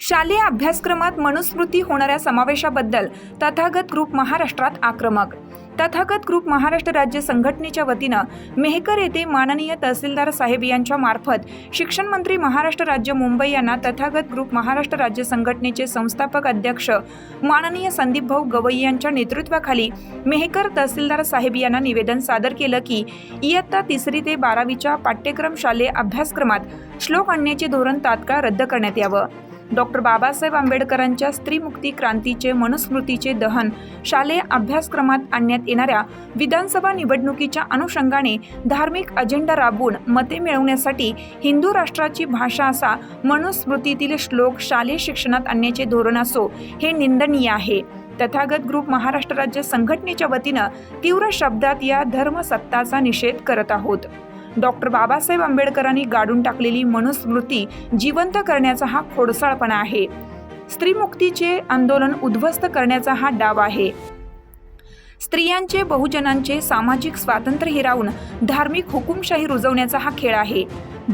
शालेय अभ्यासक्रमात मनुस्मृती होणाऱ्या समावेशाबद्दल तथागत ग्रुप महाराष्ट्रात आक्रमक. तथागत ग्रुप महाराष्ट्र राज्य संघटनेच्या वतीनं मेहकर येथे माननीय तहसीलदार साहेब यांच्या मार्फत शिक्षण मंत्री महाराष्ट्र राज्य मुंबई यांना तथागत ग्रुप महाराष्ट्र राज्य संघटनेचे संस्थापक अध्यक्ष माननीय संदीप भाऊ गवई यांच्या नेतृत्वाखाली मेहकर तहसीलदार साहेब यांना निवेदन सादर केलं की इयत्ता तिसरी ते बारावीच्या पाठ्यक्रम शालेय अभ्यासक्रमात श्लोक आणण्याचे धोरण तात्काळ रद्द करण्यात यावं. डॉक्टर बाबासाहेब आंबेडकरांच्या स्त्रीमुक्ती क्रांतीचे मनुस्मृतीचे दहन शालेय अभ्यासक्रमात आणण्यात येणाऱ्या विधानसभा निवडणुकीच्या अनुषंगाने धार्मिक अजेंडा राबवून मते मिळवण्यासाठी हिंदू राष्ट्राची भाषा असा मनुस्मृतीतील श्लोक शालेय शिक्षणात आणण्याचे धोरण असो हे निंदनीय आहे. तथागत ग्रुप महाराष्ट्र राज्य संघटनेच्या वतीनं तीव्र शब्दात या धर्मसत्ताचा निषेध करत आहोत. डॉक्टर बाबासाहेब आंबेडकरांनी गाडून टाकलेली मनुस्मृती जिवंत करण्याचा हा खोडसाळपणा आहे. स्त्रीमुक्तीचे आंदोलन उद्ध्वस्त करण्याचा हा डाव आहे. स्त्रियांचे बहुजनांचे सामाजिक स्वातंत्र्य हिरावून धार्मिक हुकुमशाही रुजवण्याचा हा खेळ आहे.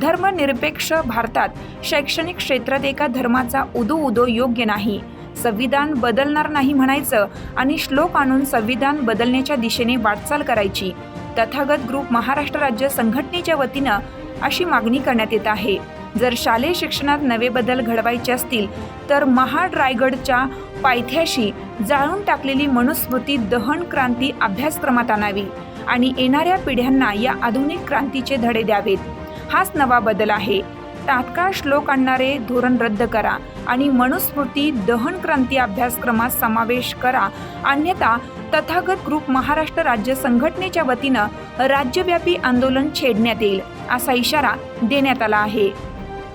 धर्मनिरपेक्ष भारतात शैक्षणिक क्षेत्रात एका धर्माचा उदो उदो योग्य नाही. संविधान बदलणार नाही म्हणायचं आणि श्लोक आणून संविधान बदलण्याच्या दिशेने वाटचाल करायची. तथागत ग्रुप महाराष्ट्र राज्य संघटनेच्या वतीनं अशी मागणी करण्यात येत आहे. जर शालेय शिक्षणात नवे बदल घडवायचे असतील तर महाड रायगडच्या पायथ्याशी जाळून टाकलेली मनुस्मृती दहन क्रांती अभ्यासक्रमात आणावी आणि येणाऱ्या पिढ्यांना या आधुनिक क्रांतीचे धडे द्यावेत. हाच नवा बदल आहे. तात्काळ श्लोक आणणारे धोरण रद्द करा आणि मनुस्मृती दहन क्रांती अभ्यासक्रमात समावेश करा. अन्यथा तथागत ग्रुप महाराष्ट्र राज्य संघटनेच्या वतीनं राज्यव्यापी आंदोलन छेडण्यात येईल असा इशारा देण्यात आला आहे.